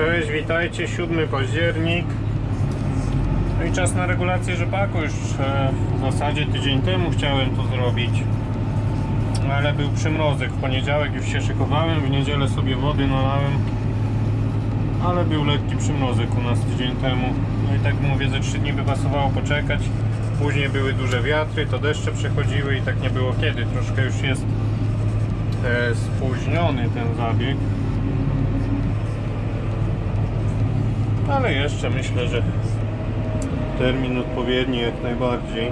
Cześć, witajcie, 7 październik. No i czas na regulację rzepaku. Już e, w zasadzie tydzień temu chciałem to zrobić. Ale był przymrozek. W poniedziałek już się szykowałem, w niedzielę sobie wody nalałem. Ale był lekki przymrozek u nas tydzień temu. No i tak mówię, ze 3 dni by pasowało poczekać. Później były duże wiatry, to deszcze przechodziły i tak nie było kiedy. Troszkę już jest e, spóźniony ten zabieg. Ale jeszcze myślę, że termin odpowiedni jak najbardziej.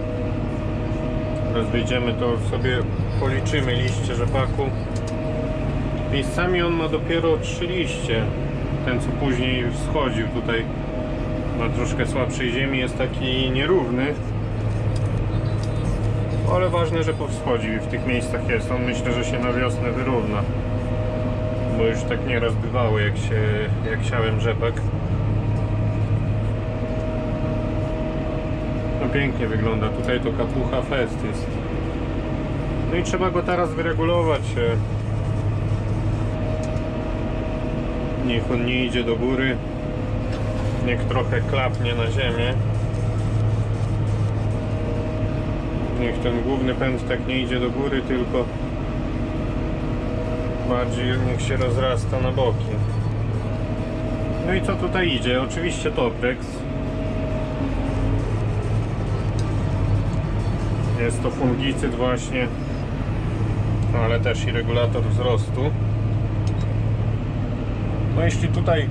Teraz wyjdziemy to sobie policzymy liście rzepaku. Miejscami on ma dopiero 3 liście. Ten co później wschodził tutaj na troszkę słabszej ziemi jest taki nierówny. Ale ważne, że powschodził i w tych miejscach jest. On myślę, że się na wiosnę wyrówna. Bo już tak nieraz bywało jak się jak siałem rzepak. Pięknie wygląda. Tutaj to kapucha fest jest. No i trzeba go teraz wyregulować. e. Niech on nie idzie do góry. Niech trochę klapnie na ziemię. Niech ten główny pęd tak nie idzie do góry, tylko bardziej niech się rozrasta na boki. No i co tutaj idzie? Oczywiście Toprex. Jest to fungicyd właśnie, ale też i regulator wzrostu. No jeśli tutaj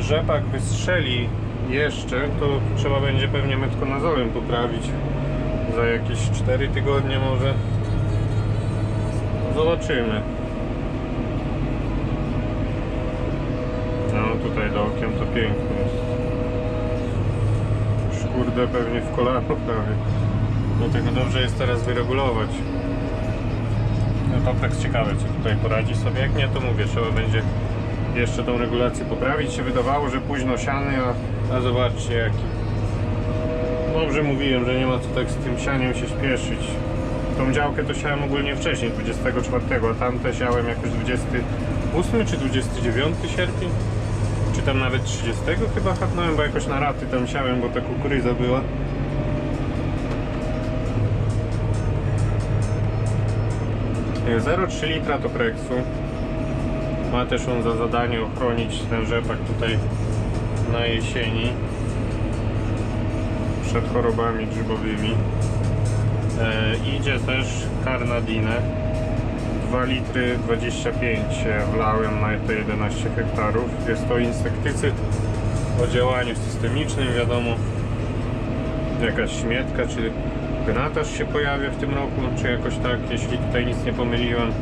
rzepak wystrzeli jeszcze, to trzeba będzie pewnie metkonazolem poprawić za jakieś 4 tygodnie może. Zobaczymy. No tutaj do okiem to pięknie jest. Już kurde pewnie w kolano prawie. Dlatego dobrze jest teraz wyregulować. No to tak ciekawe, czy tutaj poradzi sobie. Jak nie, to mówię, trzeba będzie jeszcze tą regulację poprawić. Się wydawało, że późno siany, a, a zobaczcie jaki. Dobrze mówiłem, że nie ma co tak z tym sianiem się śpieszyć. Tą działkę to siałem ogólnie wcześniej, 24, a tamte siałem jakoś 28 czy 29 sierpień. Czy tam nawet 30 chyba chapnąłem, bo jakoś na raty tam siałem, bo ta kukurydza była. 0,3 litra Topreksu. Ma też on za zadanie ochronić ten rzepak tutaj na jesieni przed chorobami grzybowymi. E, idzie też Carnadine 2 litry 25 wlałem na te 11 hektarów. Jest to insektycyd o działaniu systemicznym, wiadomo jakaś śmietka czy gnatarz się pojawia w tym roku, czy jakoś tak, jeśli tutaj nic nie pomyliłem.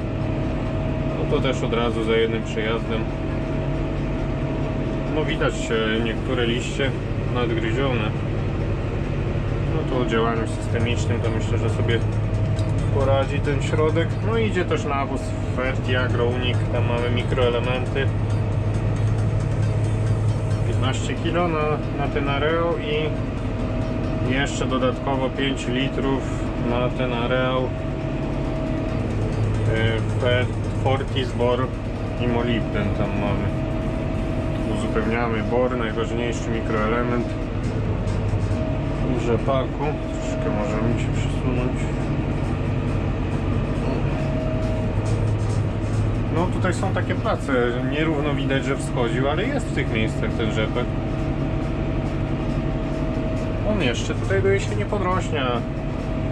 No to też od razu za jednym przejazdem. No widać niektóre liście nadgryzione. No to o działaniu systemicznym to myślę, że sobie poradzi ten środek. No idzie też nawóz Ferti Agro Unique, tam mamy mikroelementy. 15 kg na, na ten areał i jeszcze dodatkowo 5 litrów na ten areał e, Fortis, bor i molibden tam mamy. Uzupełniamy bor, najważniejszy mikroelement. W rzepaku troszkę możemy się przesunąć. No tutaj są takie prace nierówno widać, że wschodził, ale jest w tych miejscach ten rzepak jeszcze tutaj do jesieni podrośnie,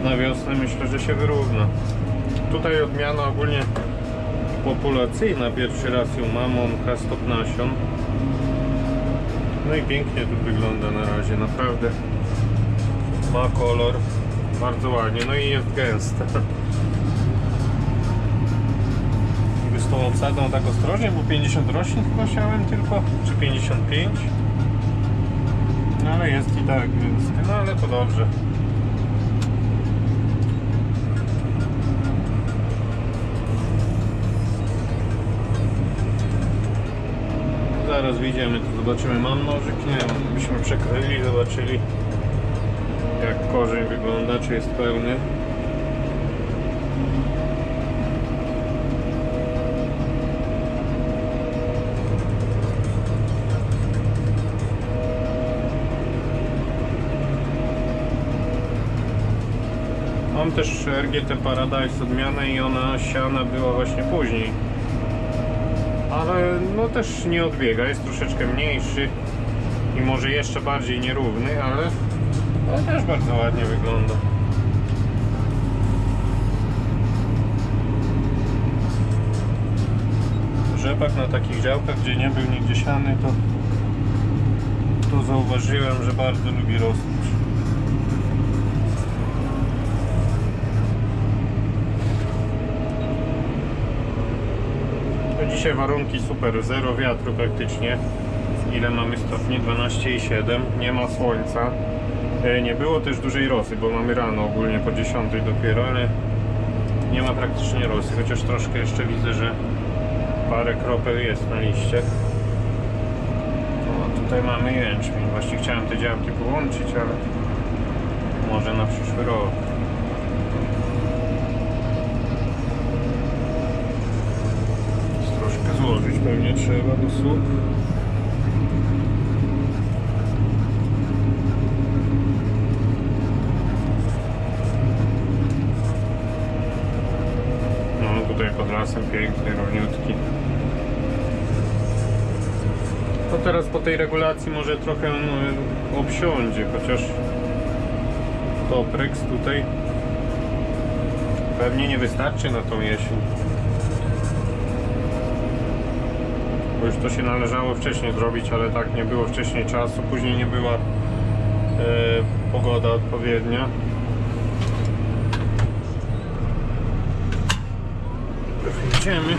na wiosnę myślę, że się wyrówna. Tutaj odmiana ogólnie populacyjna, pierwszy raz ją mam, on K-stop nasion. No i pięknie tu wygląda na razie, naprawdę ma kolor, bardzo ładnie, no i jest gęsta. Jakby z tą obsadą tak ostrożnie, bo 50 roślin chyba siałem tylko, czy 55. No ale jest i tak, więc no ale to dobrze. Zaraz wyjdziemy, to zobaczymy. Mam nożyk? Nie. Byśmy przekroili, zobaczyli jak korzeń wygląda, czy jest pełny. Też RGT Paradise odmianę i ona siana była właśnie później. Ale no też nie odbiega, jest troszeczkę mniejszy i może jeszcze bardziej nierówny, ale, ale też bardzo ładnie wygląda. Rzepak na takich działkach, gdzie nie był nigdzie siany, to, to zauważyłem, że bardzo lubi rosnąć. Dzisiaj warunki super, zero wiatru praktycznie. Ile mamy stopni? 12,7. Nie ma słońca. E, Nie było też dużej rosy, bo mamy rano ogólnie po 10 dopiero, ale nie ma praktycznie rosy, chociaż troszkę jeszcze widzę, że parę kropel jest na liście. O, tutaj mamy jęczmień. Właśnie chciałem te działki połączyć, ale może na przyszły rok. Złożyć pewnie trzeba do słup. No tutaj pod lasem piękny, równiutki. To teraz po tej regulacji może trochę no, obsiądzie, chociaż Toprex tutaj pewnie nie wystarczy na tą jesień. Już to się należało wcześniej zrobić, ale tak nie było wcześniej czasu, później nie była e, pogoda odpowiednia. Jedziemy.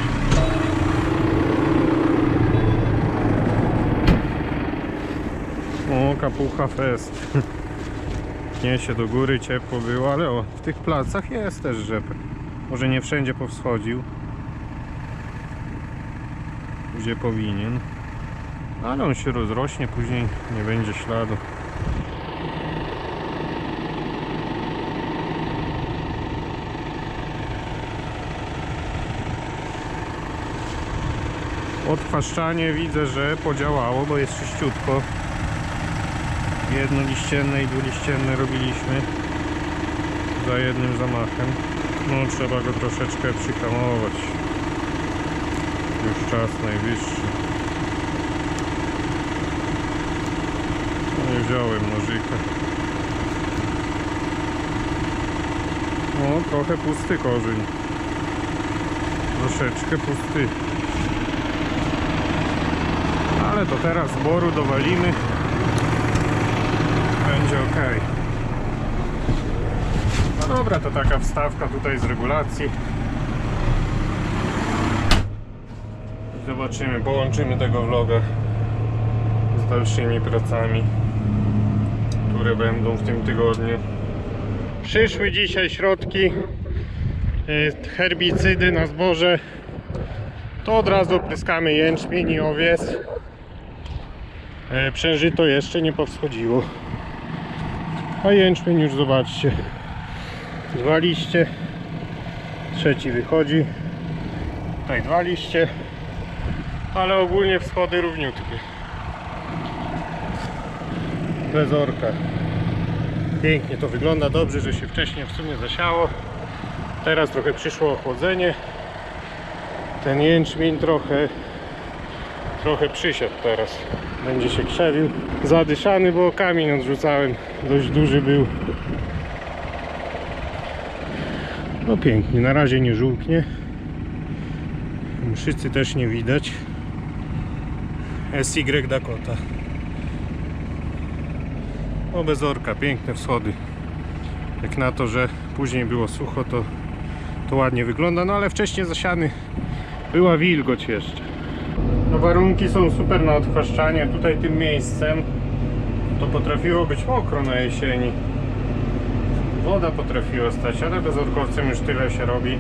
O, kapucha fest. Niesie do góry, ciepło było, ale o, w tych placach jest też rzepek. Może nie wszędzie powschodził. Gdzie powinien. Ale on się rozrośnie, później nie będzie śladu. Odchwaszczanie widzę, że podziałało, bo jest czyściutko. Jednoliścienne i dwuliścienne robiliśmy za jednym zamachem. No trzeba go troszeczkę przyhamować. Już czas najwyższy. No nie wziąłem nożyka. O, trochę pusty korzeń. Troszeczkę pusty. Ale to teraz boru dowalimy. Będzie ok. No dobra, to taka wstawka tutaj z regulacji. Zobaczymy, połączymy tego vloga z dalszymi pracami, które będą w tym tygodniu. Przyszły dzisiaj środki, y, herbicydy na zboże. To od razu pryskamy jęczmień i owies. E, Przężyto jeszcze nie powschodziło. A jęczmień już zobaczcie. Dwa liście. Trzeci wychodzi. Tutaj dwa liście. Ale ogólnie wschody równiutkie. Bez orka. Pięknie to wygląda. Dobrze, że się wcześniej w sumie zasiało. Teraz trochę przyszło ochłodzenie. Ten jęczmień trochę trochę przysiadł teraz. Będzie się krzewił. Zadyszany, bo kamień odrzucałem. Dość duży był. No pięknie, na razie nie żółknie. Mszycy też nie widać. SY Dakota. O bez orka, piękne wschody. Jak na to, że później było sucho, to, to ładnie wygląda. No ale wcześniej zasiany była wilgoć jeszcze. No warunki są super na odchwaszczanie. Tutaj tym miejscem to potrafiło być mokro na jesieni. Woda potrafiła stać, ale bezorkowcem już tyle się robi.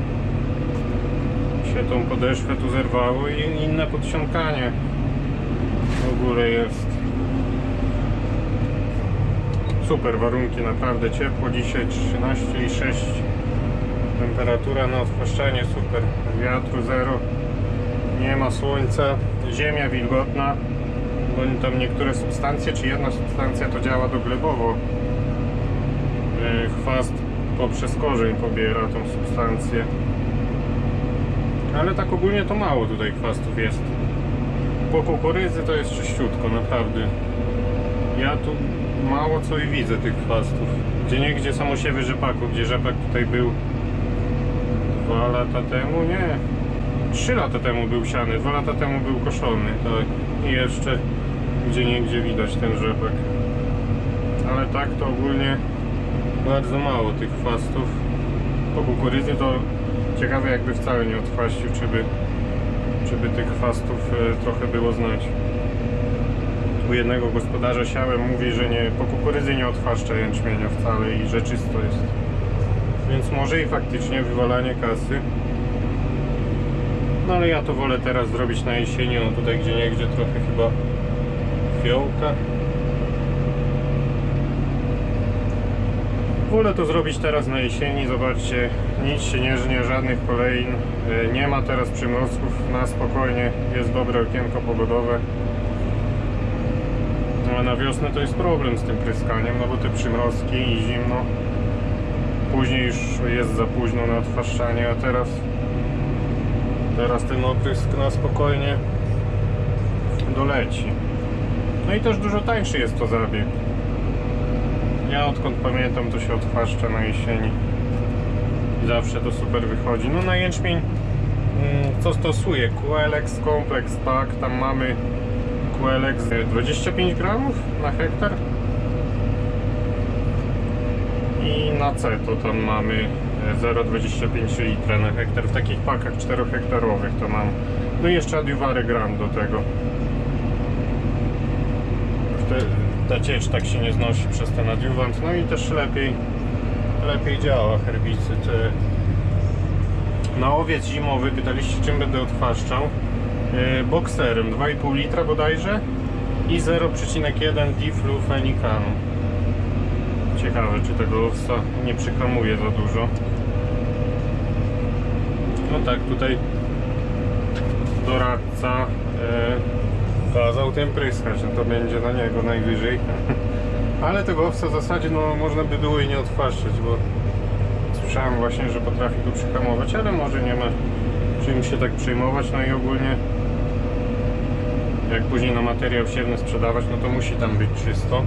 Się tą podeszwę tu zerwało i inne podsiąkanie w ogóle jest. Super warunki, naprawdę ciepło. Dzisiaj 13,6 temperatura na odchwaszczanie super. Wiatru zero nie ma słońca, ziemia wilgotna, bo tam niektóre substancje, czy jedna substancja to działa doglebowo. Yy, Chwast poprzez korzeń pobiera tą substancję. Ale tak ogólnie to mało tutaj chwastów jest. Po kukurydzy to jest czyściutko, naprawdę. Ja tu mało co i widzę tych chwastów. Gdzie nie gdzie są osiewy rzepaku, gdzie rzepak tutaj był dwa lata temu, nie. Trzy lata temu był siany, dwa lata temu był koszony, tak. I jeszcze gdzie nie gdzie widać ten rzepak. Ale tak to ogólnie bardzo mało tych chwastów. Po kukurydzy to ciekawe jakby wcale nie odchwaścił, czy by, czy by tych chwastów e, trochę było znać. U jednego gospodarza siałem mówi, że nie, po kukurydzy nie odchwaszcza jęczmienia wcale i że czysto jest. Więc może i faktycznie wywalanie kasy. No ale ja to wolę teraz zrobić na jesieni, no tutaj gdzie nie gdzie trochę chyba fiołka. Wolę to zrobić teraz na jesieni, zobaczcie, nic się nie żnie, żadnych kolejn, e, nie ma teraz przymrozków, na spokojnie, jest dobre okienko pogodowe. No a na wiosnę to jest problem z tym pryskaniem, no bo te przymrozki i zimno, później już jest za późno na odfaszczanie, a teraz teraz ten oprysk na spokojnie doleci. No i też dużo tańszy jest to zabieg. Ja odkąd pamiętam to się odchwaszcza na jesieni. Zawsze to super wychodzi. No na jęczmień mm, co stosuję? QLX Complex Pack. Tam mamy QLX 25 gramów na hektar. I na C to tam mamy e, 0,25 litra na hektar. W takich pakach 4 hektarowych to mam. No i jeszcze adiuwary gram do tego. Ta ciecz tak się nie znosi przez ten adiuwant. No i też lepiej lepiej działa herbicyd. Na owiec zimowy pytaliście czym będę odchwaszczał. E, Bokserem 2,5 litra bodajże i 0,1 diflufenikanu. Ciekawe czy tego owsa nie przykamuje za dużo. No tak, tutaj doradca e, kazał tym pryskać, no to będzie na niego najwyżej. Ale tego owsa w zasadzie no, można by było i nie odchwaszczać, bo słyszałem właśnie, że potrafi go przyhamować, ale może nie ma czym się tak przejmować, no i ogólnie jak później na materiał siewny sprzedawać, no to musi tam być czysto.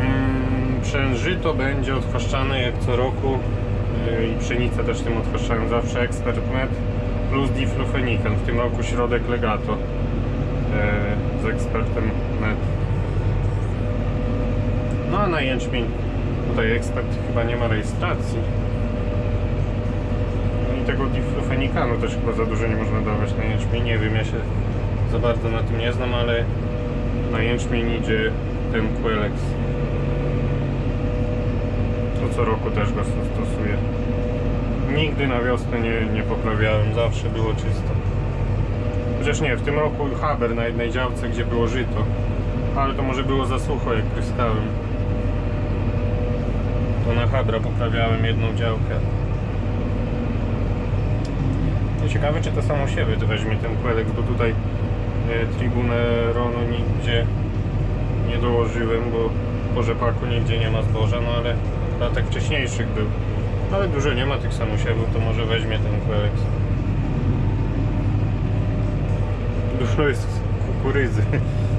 Mm, Przężyto będzie odchwaszczane jak co roku yy, i pszenicę też tym odchwaszczałem zawsze Expert Med plus diflufenikan, w tym roku środek Legato yy, z ekspertem Med. No a na jęczmień tutaj ekspert chyba nie ma rejestracji. No I tego diflufenikanu też chyba za dużo nie można dawać na jęczmień. Nie wiem, ja się za bardzo na tym nie znam, ale na jęczmień idzie ten Quelex. To co roku też go stosuję. Nigdy na wiosnę nie, nie poprawiałem, zawsze było czysto. Chociaż nie, w tym roku Haber na jednej działce, gdzie było żyto. Ale to może było za sucho, jak pryskałem. To na Habra poprawiałem jedną działkę. No ciekawe, czy to samo siewy to weźmie ten Quelex, bo tutaj e, Tribunę Ronu nigdzie nie dołożyłem, bo po rzepaku nigdzie nie ma zboża, no ale latek wcześniejszych był. Ale dużo nie ma tych samosiewów, to może weźmie ten Quelex. Dużo jest kukurydzy.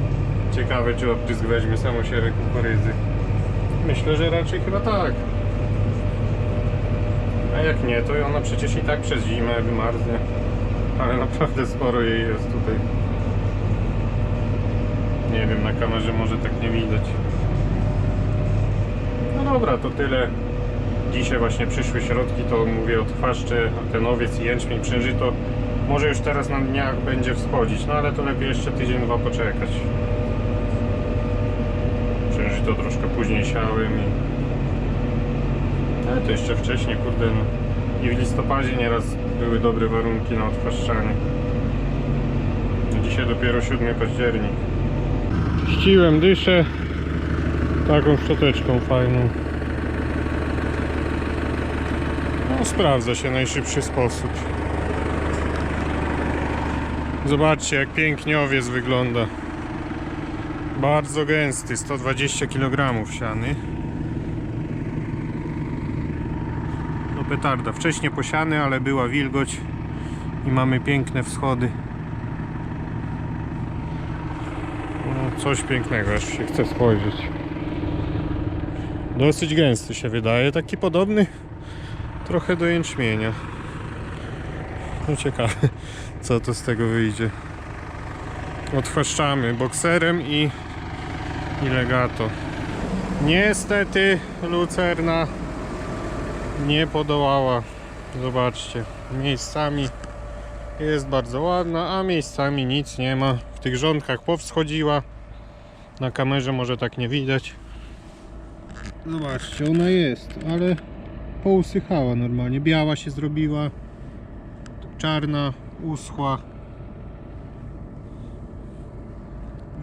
Ciekawe, czy oprysk weźmie samosiewę kukurydzy. Myślę, że raczej chyba tak. A jak nie, to ona przecież i tak przez zimę wymarznie. Ale naprawdę sporo jej jest tutaj. Nie wiem, na kamerze może tak nie widać. No dobra, to tyle. Dzisiaj właśnie przyszły środki, to mówię odchwaszczę, ten owiec i jęczmień przężyto. Może już teraz na dniach będzie wschodzić, no ale to lepiej jeszcze tydzień, dwa poczekać. Przężyto troszkę później siałem i... Ale to jeszcze wcześniej, kurde, no. I w listopadzie nieraz były dobre warunki na odchwaszczanie. Dzisiaj dopiero 7 październik. Ściłem dyszę taką szczoteczką fajną. No, sprawdza się najszybszy sposób. Zobaczcie, jak pięknie owiec wygląda. Bardzo gęsty, 120 kg siany. petarda. Wcześniej posiany, ale była wilgoć i mamy piękne wschody. No, coś pięknego, aż się chce spojrzeć. Dosyć gęsty się wydaje, taki podobny trochę do jęczmienia. No ciekawe, co to z tego wyjdzie. Odchwaszczamy bokserem i, i legato. Niestety lucerna nie podołała. Zobaczcie, miejscami jest bardzo ładna, a miejscami nic nie ma. W tych rządkach powschodziła. Na kamerze może tak nie widać. Zobaczcie, ona jest, ale pousychała normalnie. Biała się zrobiła, czarna, uschła.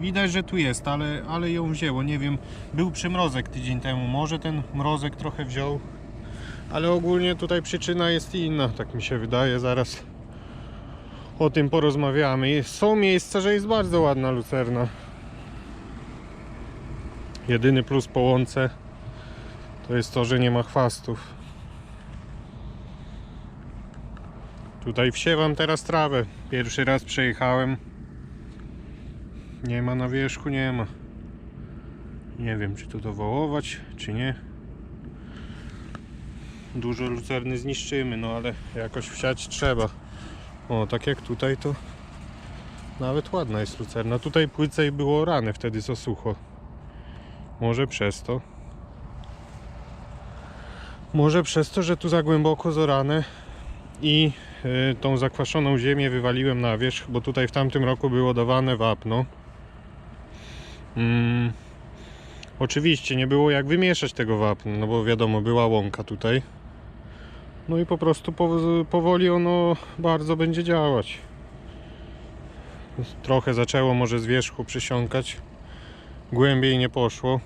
Widać, że tu jest, ale, ale ją wzięło. Nie wiem, był przymrozek tydzień temu. Może ten mrozek trochę wziął, ale ogólnie tutaj przyczyna jest inna, tak mi się wydaje. Zaraz o tym porozmawiamy. Są miejsca, że jest bardzo ładna lucerna. Jedyny plus po łące to jest to, że nie ma chwastów. Tutaj wsiewam teraz trawę. Pierwszy raz przejechałem. Nie ma na wierzchu, nie ma. Nie wiem, czy tu dowołować, czy nie. Dużo lucerny zniszczymy, no ale jakoś wsiać trzeba. O, tak jak tutaj to nawet ładna jest lucerna. Tutaj płycej było rane wtedy co sucho. Może przez to. Może przez to, że tu za głęboko zorane i y, tą zakwaszoną ziemię wywaliłem na wierzch, bo tutaj w tamtym roku było dawane wapno. Mm, oczywiście nie było jak wymieszać tego wapna, no bo wiadomo, była łąka tutaj. No i po prostu pow- powoli ono bardzo będzie działać. Trochę zaczęło może z wierzchu przysiąkać. Głębiej nie poszło.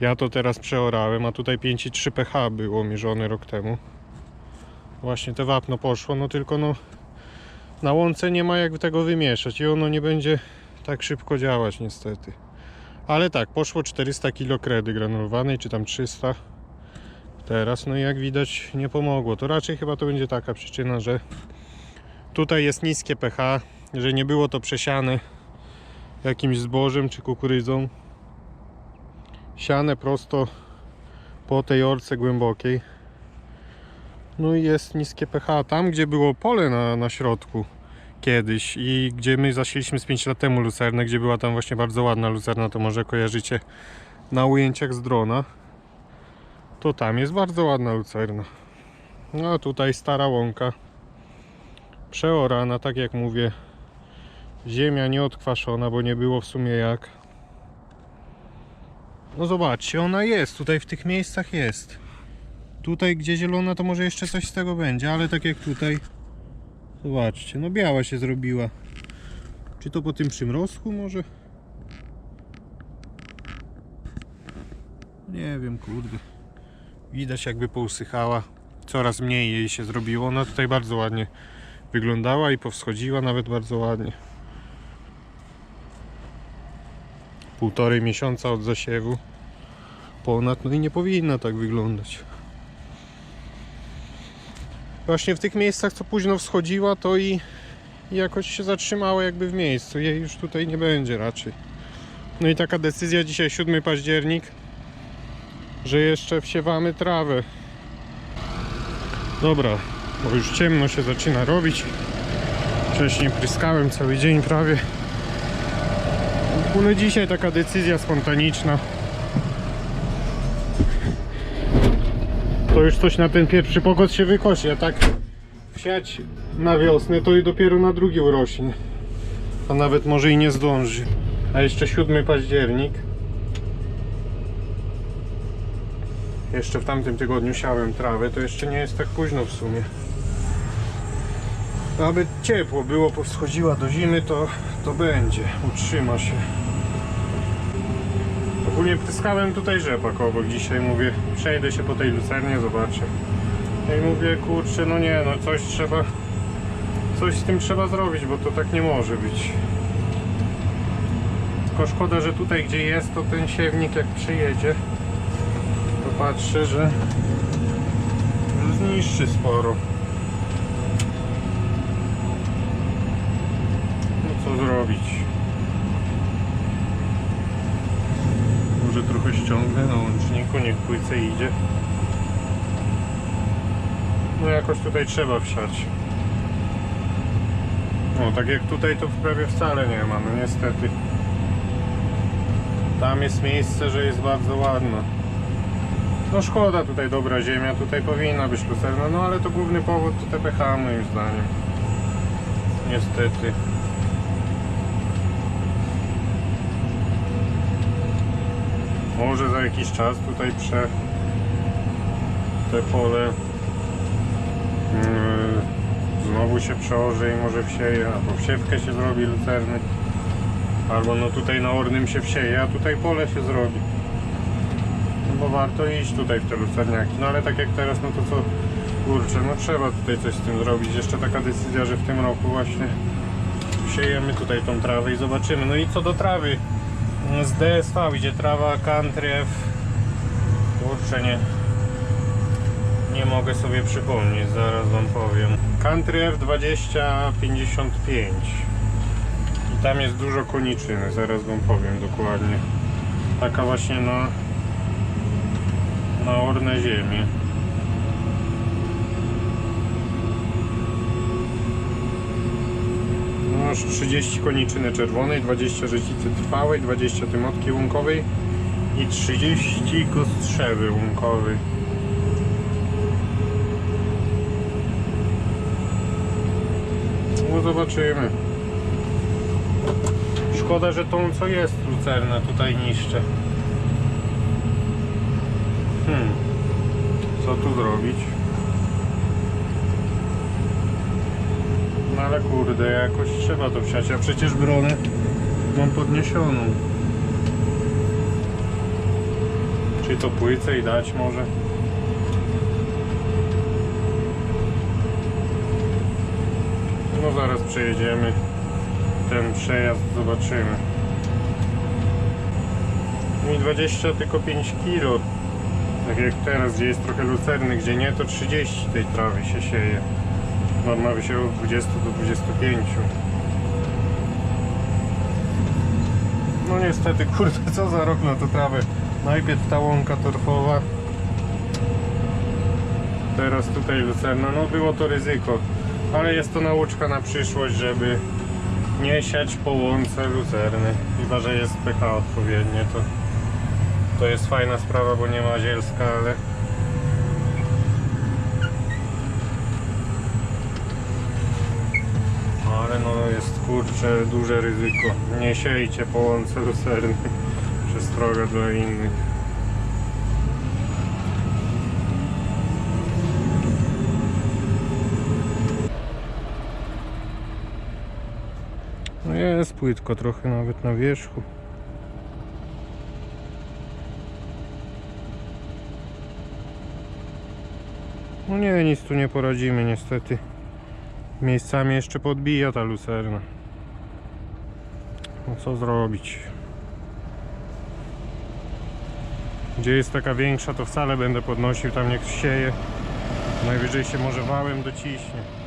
Ja to teraz przeorałem, a tutaj 5,3 pH było mierzone rok temu. Właśnie te wapno poszło, no tylko no na łące nie ma jak tego wymieszać i ono nie będzie tak szybko działać niestety. Ale tak, poszło 400 kg kredy granulowanej, czy tam 300 teraz, no i jak widać nie pomogło. To raczej chyba to będzie taka przyczyna, że tutaj jest niskie pH, że nie było to przesiane jakimś zbożem czy kukurydzą. Siane prosto po tej orce głębokiej. No i jest niskie pH. Tam, gdzie było pole na, na środku kiedyś i gdzie my zasiliśmy z 5 lat temu lucernę, gdzie była tam właśnie bardzo ładna lucerna, to może kojarzycie na ujęciach z drona, to tam jest bardzo ładna lucerna. No a tutaj stara łąka, przeorana, tak jak mówię, ziemia nieodkwaszona, bo nie było w sumie jak. No zobaczcie, ona jest, tutaj w tych miejscach jest. Tutaj gdzie zielona to może jeszcze coś z tego będzie, ale tak jak tutaj Zobaczcie, no biała się zrobiła. Czy to po tym przymrozku może? Nie wiem, kurde. Widać jakby pousychała. Coraz mniej jej się zrobiło. Ona tutaj bardzo ładnie wyglądała i powschodziła nawet bardzo ładnie. Półtorej miesiąca od zasiewu. Ponad, no i nie powinna tak wyglądać. Właśnie w tych miejscach, co późno wschodziła, to i jakoś się zatrzymała jakby w miejscu. Jej już tutaj nie będzie raczej. No i taka decyzja dzisiaj 7 październik, że jeszcze wsiewamy trawę. Dobra, bo już ciemno się zaczyna robić. Wcześniej pryskałem cały dzień prawie. Ogóle dzisiaj taka decyzja spontaniczna. To już coś na ten pierwszy pogod się wykosi, a tak wsiać na wiosnę to i dopiero na drugi urośnie. A nawet może i nie zdąży. A jeszcze 7 październik. Jeszcze w tamtym tygodniu siałem trawę, to jeszcze nie jest tak późno w sumie. Aby ciepło było, powschodziła do zimy, to, to będzie, utrzyma się. Ogólnie pryskałem tutaj rzepak obok dzisiaj, mówię, przejdę się po tej lucernie, zobaczę. I mówię, kurczę, no nie, no coś trzeba, coś z tym trzeba zrobić, bo to tak nie może być. Tylko szkoda, że tutaj gdzie jest, to ten siewnik jak przyjedzie, to patrzę, że, że niższy sporo. No co zrobić? Może trochę ściągnę na łączniku, niech płyce idzie. No jakoś tutaj trzeba wsiać. No tak jak tutaj to prawie wcale nie ma, no niestety. Tam jest miejsce, że jest bardzo ładno. No szkoda tutaj dobra ziemia, tutaj powinna być lucerna, no ale to główny powód to TPH moim zdaniem. Niestety. Może za jakiś czas tutaj prze te pole yy, znowu się przeorze i może wsieje, albo wsiewkę się zrobi lucerny. Albo no tutaj na ornym się wsieje, a tutaj pole się zrobi. No bo warto iść tutaj w te lucerniaki. No ale tak jak teraz, no to co kurczę, no trzeba tutaj coś z tym zrobić. Jeszcze taka decyzja, że w tym roku właśnie siejemy tutaj tą trawę i zobaczymy. No i co do trawy z DSV idzie trawa country F. Kurczę nie nie mogę sobie przypomnieć, zaraz wam powiem. Country F2055 i tam jest dużo koniczyny, zaraz wam powiem dokładnie. Taka właśnie na na orne ziemię. Masz 30 koniczyny czerwonej, 20 rzecicy trwałej, 20 tymotki łąkowej i 30 kostrzewy łąkowej. No zobaczymy. Szkoda, że tą co jest lucerna tutaj niszczę. Hmm. Co tu zrobić? No ale kurde, jakoś trzeba to wsiać. Ja przecież bronę mam podniesioną. Czy to płycę i dać może? No zaraz przejedziemy ten przejazd, zobaczymy. Mi 20 tylko 5 kg. Tak jak teraz, gdzie jest trochę lucerny, gdzie nie, to 30 tej trawy się sieje. Norma od 20 do 25. No niestety, kurde, co za rok na tę trawę. Najpierw ta łąka torfowa. Teraz tutaj lucerna. No było to ryzyko. Ale jest to nauczka na przyszłość, żeby nie siać po łące lucerny. Chyba, że jest pH odpowiednie, to, to jest fajna sprawa, bo nie ma zielska, ale no jest kurczę duże ryzyko. Nie siejcie po łące lucerny. Przestroga dla innych. No jest płytko trochę nawet na wierzchu. No nie, nic tu nie poradzimy niestety. Miejscami jeszcze podbija ta lucerna. No co zrobić? Gdzie jest taka większa, to wcale będę podnosił, tam niech sieje. Najwyżej się może wałem dociśnie.